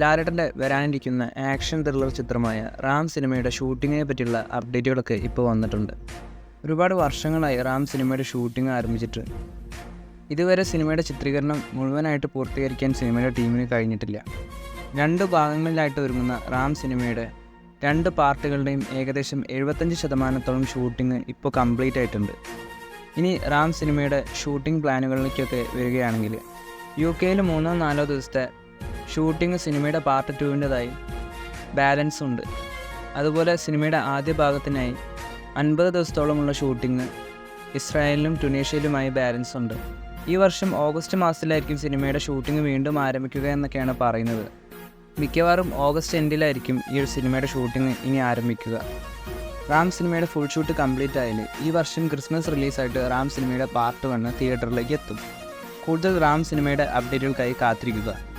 ലാലേട്ടന്റെ വരാനിരിക്കുന്ന action thriller ചിത്രമായ റാം സിനിമയുടെ ഷൂട്ടിങ്ങിനെ പറ്റിയുള്ള അപ്ഡേറ്റുകളൊക്കെ ഇപ്പോൾ വന്നിട്ടുണ്ട്. ഒരുപാട് വർഷങ്ങളായി റാം സിനിമയുടെ ഷൂട്ടിംഗ് ആരംഭിച്ചിട്ട്. ഇതുവരെ സിനിമയുടെ ചിത്രീകരണം മുഴുവനായിട്ട് പൂർത്തീകരിക്കാൻ സിനിമയുടെ ടീമിന് കഴിഞ്ഞിട്ടില്ല. രണ്ട് ഭാഗങ്ങളിലായിട്ട് ഒരുങ്ങുന്ന റാം സിനിമയുടെ രണ്ട് പാർട്ടുകളുടെയും ഏകദേശം എഴുപത്തഞ്ച് ശതമാനത്തോളം ഷൂട്ടിംഗ് ഇപ്പോൾ കംപ്ലീറ്റ് ആയിട്ടുണ്ട്. ഇനി റാം സിനിമയുടെ ഷൂട്ടിംഗ് പ്ലാനുകളിലേക്കൊക്കെ വരികയാണെങ്കിൽ യു കെയിൽ മൂന്നോ നാലോ ദിവസത്തെ ഷൂട്ടിംഗ് സിനിമയുടെ പാർട്ട് ടുവിന്റെതായി ബാലൻസ് ഉണ്ട്. അതുപോലെ സിനിമയുടെ ആദ്യ ഭാഗത്തിനായി അൻപത് ദിവസത്തോളമുള്ള ഷൂട്ടിംഗ് ഇസ്രായേലിലും ടുനീഷ്യയിലുമായി ബാലൻസ് ഉണ്ട്. ഈ വർഷം ഓഗസ്റ്റ് മാസത്തിലായിരിക്കും സിനിമയുടെ ഷൂട്ടിംഗ് വീണ്ടും ആരംഭിക്കുക എന്നൊക്കെയാണ് പറയുന്നത്. മിക്കവാറും ഓഗസ്റ്റ് എൻഡിലായിരിക്കും ഈ ഒരു സിനിമയുടെ ഷൂട്ടിംഗ് ഇനി ആരംഭിക്കുക. റാം സിനിമയുടെ ഫുൾ ഷൂട്ട് കംപ്ലീറ്റ് ആയാൽ ഈ വർഷം ക്രിസ്മസ് റിലീസായിട്ട് റാം സിനിമയുടെ പാർട്ട് വൺ തിയേറ്ററിലേക്ക് എത്തും. കൂടുതൽ റാം സിനിമയുടെ അപ്ഡേറ്റുകൾക്കായി കാത്തിരിക്കുക.